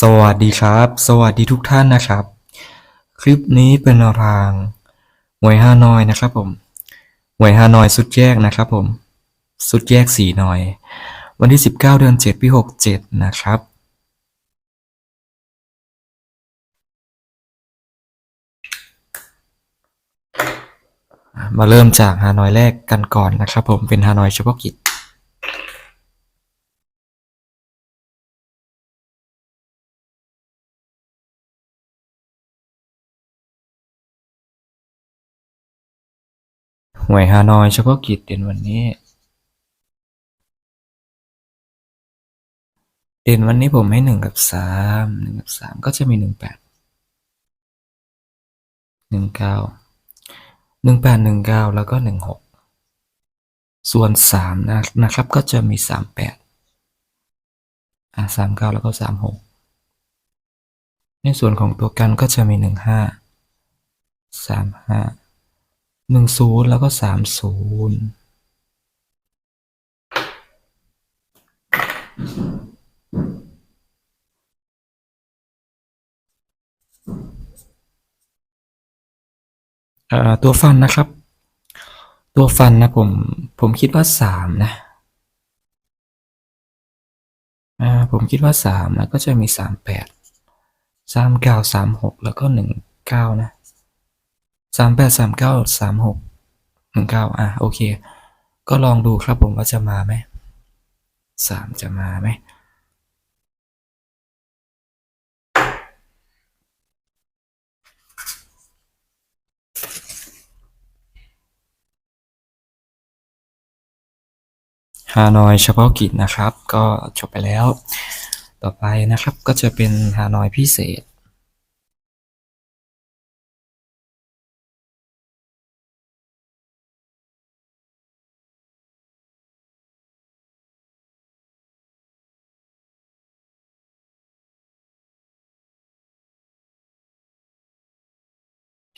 สวัสดีครับ สวัสดีทุกท่านนะครับ คลิปนี้เป็นรางหวยฮานอยนะครับผมหวยฮานอยสุดแยกนะครับผม สุดแยกสีหน่อย วันที่ 19 เดือน 7 ปี 67 นะครับ มาเริ่มจากฮานอยแรกกันก่อนนะครับผมเป็นฮานอยเฉพาะกิจ หวยฮานอยเฉพาะกิจเด่นวันนี้ เด่นวันนี้ผมให้หนึ่งกับสามหนึ่งกับสามก็จะมีหนึ่งแปดหนึ่งเก้าหนึ่งแปดหนึ่งเก้าแล้วก็หนึ่งหกส่วนสามนะนะครับก็จะมีสามแปดอ่าสามเก้าแล้วก็สามหกในส่วนของตัวกันก็จะมีหนึ่งห้าสามห้า หนึ่งศูนย์แล้วก็สามศูนย์ตัวฟันนะครับ ตัวฟันนะผมผมคิดว่าสามนะผมคิดว่าสามนะก็จะมีสามแปดสามเก้าสามหกแล้วก็หนึ่งเก้านะ สามแปดสามเก้าสามหกหนึ่งเก้าอะโอเค ก็ลองดูครับผมว่าจะมาไหมสามจะมาไหมฮานอยเฉพาะกิจนะครับ ก็จบไปแล้ว ต่อไปนะครับก็จะเป็นฮานอยพิเศษ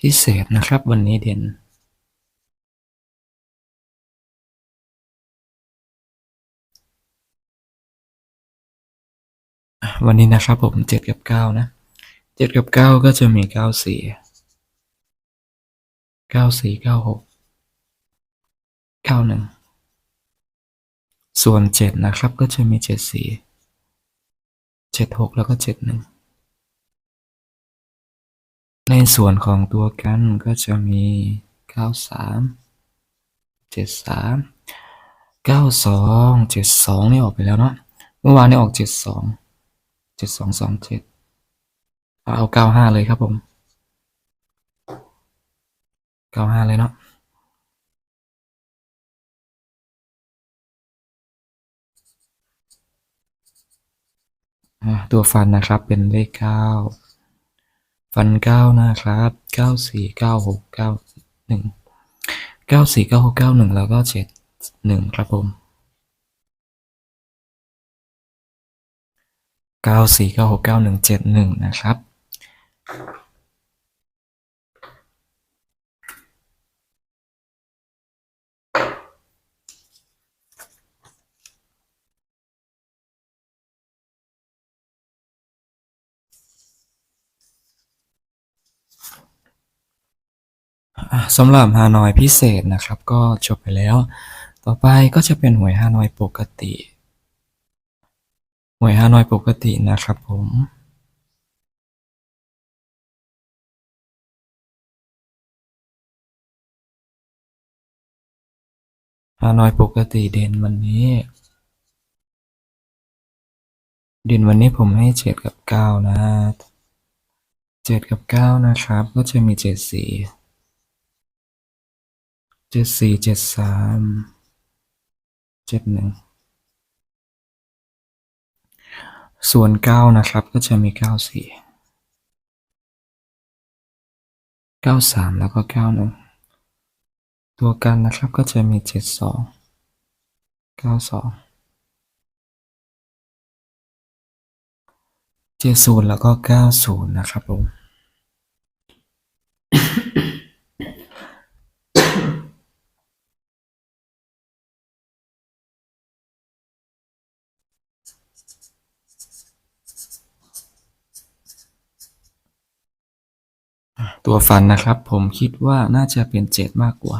พิเศษนะครับวันนี้เด่นวันนี้นะครับผมเจ็ดกับเก้านะเจ็ดกับเก้าก็จะมีเก้าสี่เก้าสี่เก้าหกเก้าหนึ่งส่วนเจ็ดนะครับก็จะมีเจ็ดสี่เจ็ดหกแล้วก็เจ็ดหนึ่ง ในส่วนของตัวกันก็จะมีเก้าสามเจ็ดสามเก้าสองเจ็ดสองนี่ออกไปแล้วเนาะ เมื่อวานนี่ออกเจ็ดสองเอาเก้าห้าเลยครับผมเก้าห้าเลยเนาะตัวฟันนะครับเป็นเลขเก้า ฟันเก้านะครับเก้าสี่เก้าหกเก้าหนึ่งเก้าสี่เก้าหกเก้าหนึ่งแล้วก็เจ็ดหนึ่งครับผมเก้าสี่เก้าหกเก้าหนึ่งเจ็ดหนึ่งนะครับ สำหรับฮานอยพิเศษนะครับ ก็จบไปแล้ว ต่อไปก็จะเป็นหวยฮานอยปกติ หวยฮานอยปกตินะครับผมฮานอยปกติเด่นวันนี้ เด่นวันนี้ผมให้เจ็ดกับเก้านะเจ็ดกับเก้านะครับ ก็จะมีเจ็ดสี เจ็ดสี่เจ็ดสามเจ็ดหนึ่งส่วนเก้านะครับก็จะมีเก้าสี่เก้าสามแล้วก็เก้าหนึ่งตัวกันนะครับก็จะมีเจ็ดสองเก้าสองเจ็ดศูนย์แล้วก็เก้าศูนย์นะครับผม ตัวฟันนะครับ ผมคิดว่าน่าจะเป็นเจ็ดมากกว่า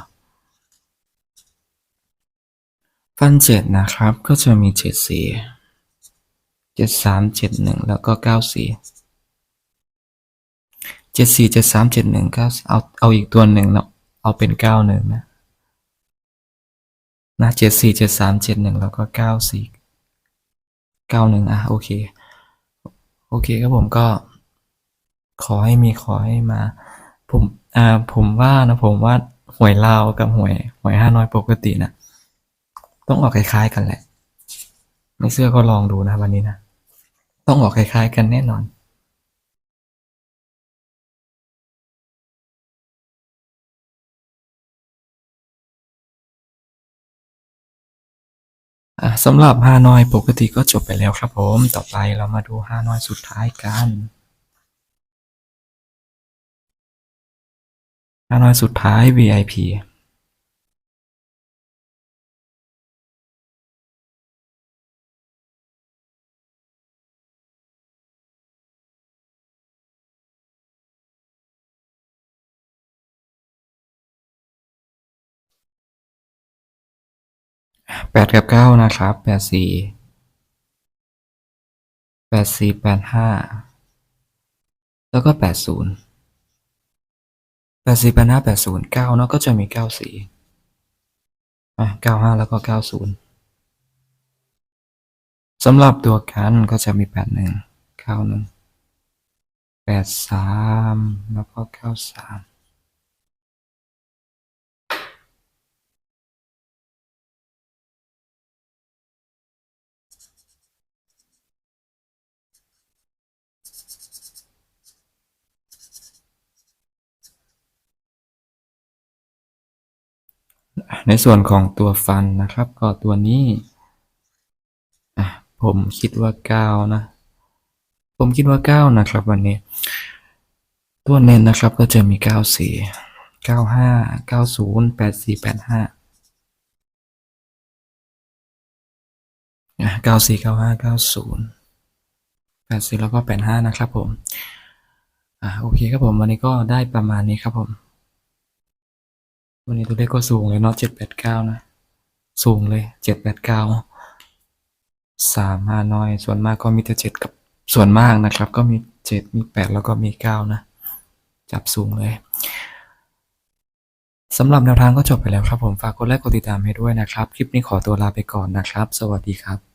ฟันเจ็ดนะครับก็จะมีเจ็ดสี่เจ็ดสามเจ็ดหนึ่งแล้วก็เก้าสี่เจ็ดสี่เจ็ดสามเจ็ดหนึ่งเก้าเอาเอาอีกตัวหนึ่งเนาะเอาเป็นเก้าหนึ่งนะนะเจ็ดสี่เจ็ดสามเจ็ดหนึ่งแล้วก็เก้าสี่เก้าหนึ่งอะโอเค โอเคครับผมก็ ขอให้มีขอให้มา ผมอ่าผมว่านะผมว่าหวยลาวกับหวยหวยห้าน้อยปกตินะต้องออกคล้ายๆกันแหละ ไม่เชื่อก็ลองดูนะวันนี้นะ ต้องออกคล้ายๆกันแน่นอนอะสำหรับฮานอยปกติก็จบไปแล้วครับผม ต่อไปเรามาดูฮานอยสุดท้ายกัน ฮานอยสุดท้าย VIP แปดกับเก้านะครับแปดสี่แปดสี่แปดห้าแล้วก็แปดศูนย์ แปดสี่แปดห้าแปดศูนย์เก้าเนาะก็จะมีเก้าสี่อะเก้าห้าแล้วก็เก้าศูนย์สำหรับตัวกันก็จะมีแปดหนึ่งเก้าหนึ่งแปดสามแล้วก็เก้าสาม ในส่วนของตัวฟันนะครับ ก็ตัวนี้อะผมคิดว่าเก้านะ ผมคิดว่าเก้านะครับวันนี้ ตัวเน้นนะครับก็จะมีเก้าสี่เก้าห้าเก้าศูนย์แปดสี่แปดห้าเก้าสี่เก้าห้าเก้าศูนย์แปดสี่แล้วก็แปดห้านะครับผม อ่าโอเคครับผมวันนี้ก็ได้ประมาณนี้ครับผม วันนี้ตัวเลขก็สูงเลยเนาะเจ็ดแปดเก้านะ สูงเลยเจ็ดแปดเก้าสามห้าน้อย ส่วนมากก็มีแต่เจ็ดกับส่วนมากนะครับ ก็มีเจ็ดมีแปดแล้วก็มีเก้านะ จับสูงเลยสำหรับแนวทางก็จบไปแล้วครับผมฝากกดไลค์กดติดตามให้ด้วยนะครับ คลิปนี้ขอตัวลาไปก่อนนะครับ สวัสดีครับ